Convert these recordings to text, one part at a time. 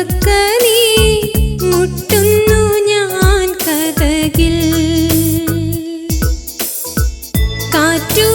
ശപ്പുതാ മുട്ടുന്നു ഞാൻ കാറ്റു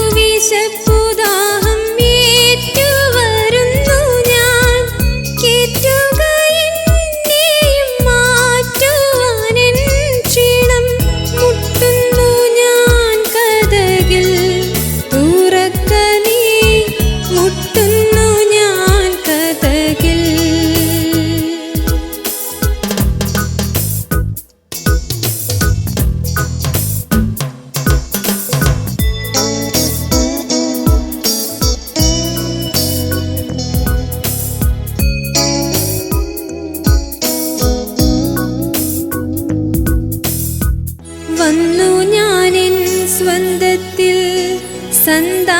சொந்தத்தில் சந்தா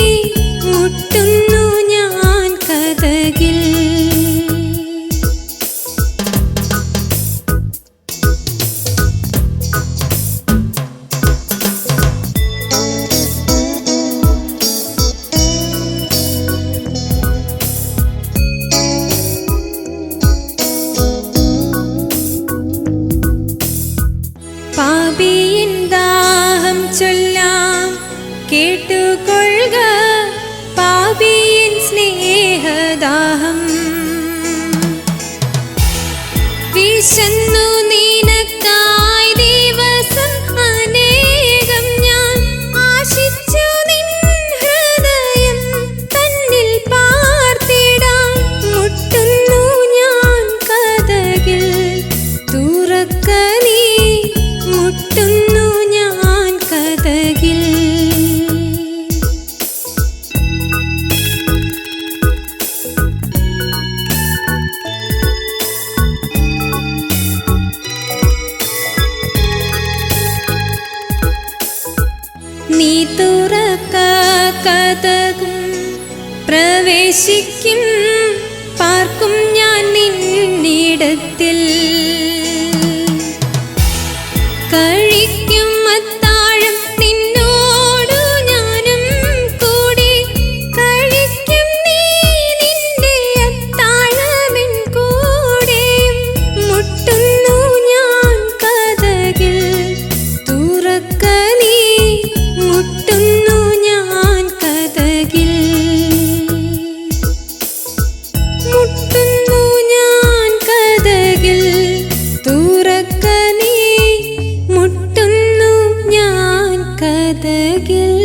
മുട്ടുന്നു ഞാൻ കഥകിൽ. சென்னு കഥകും പ്രവേശിക്കും. പാർക്കും ഞാൻ നിന്നിടത്തിൽ. കഥകിൽ